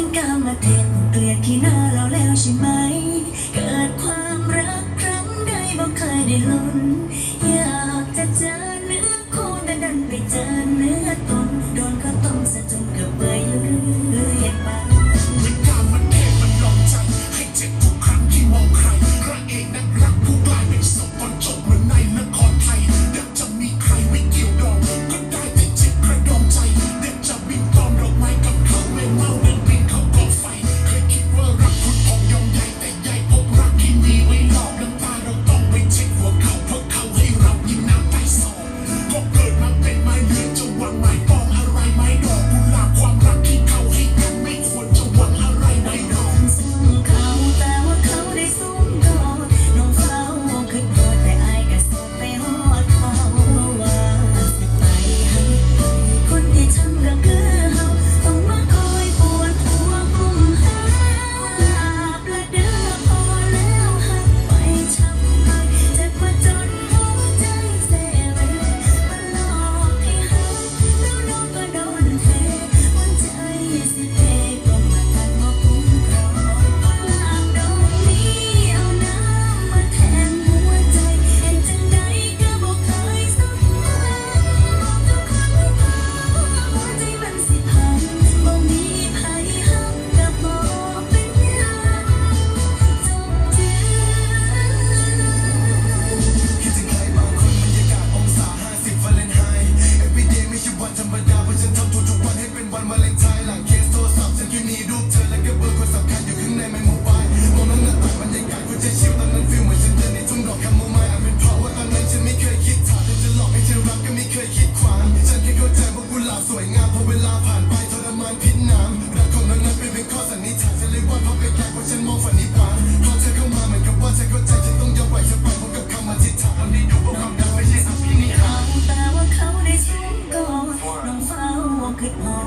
ถึงกามาเทนเกลียดที่หน้าเราแล้วใช่ไหม เกิดความรักครั้งใดบ่เคยได้ลุ้น อยากจะเจอเนื้อคู่แต่ดันไปเจอเนื้อตนโดนก็ต้องสะจนกับเบื่อ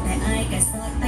แต่อายก็สอดไป